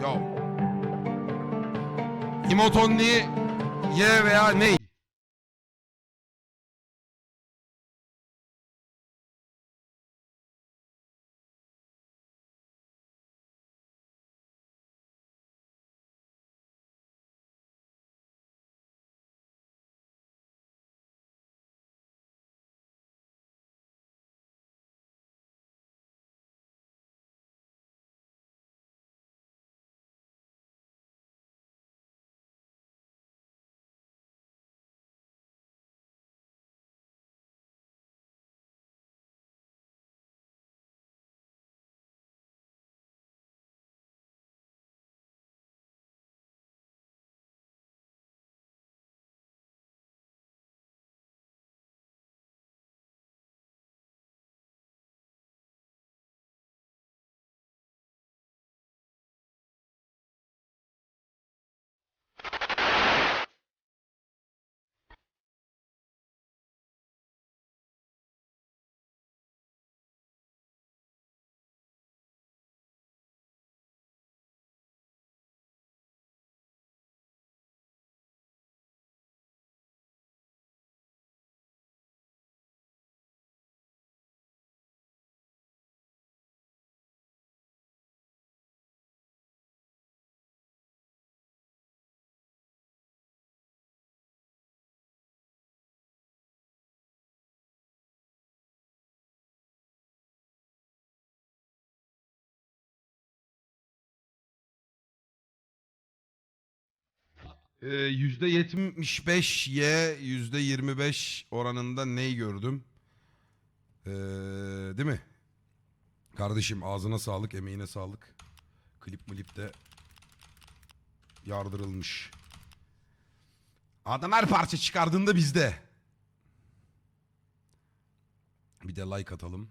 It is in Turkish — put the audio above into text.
Yo. Himotonli Y veya ne? Ee, %75 Y, %25 oranında ney gördüm? Ee, değil mi? Kardeşim ağzına sağlık, emeğine sağlık. Klip milip de yardırılmış. Adam her parça çıkardığında bizde. Bir de like atalım.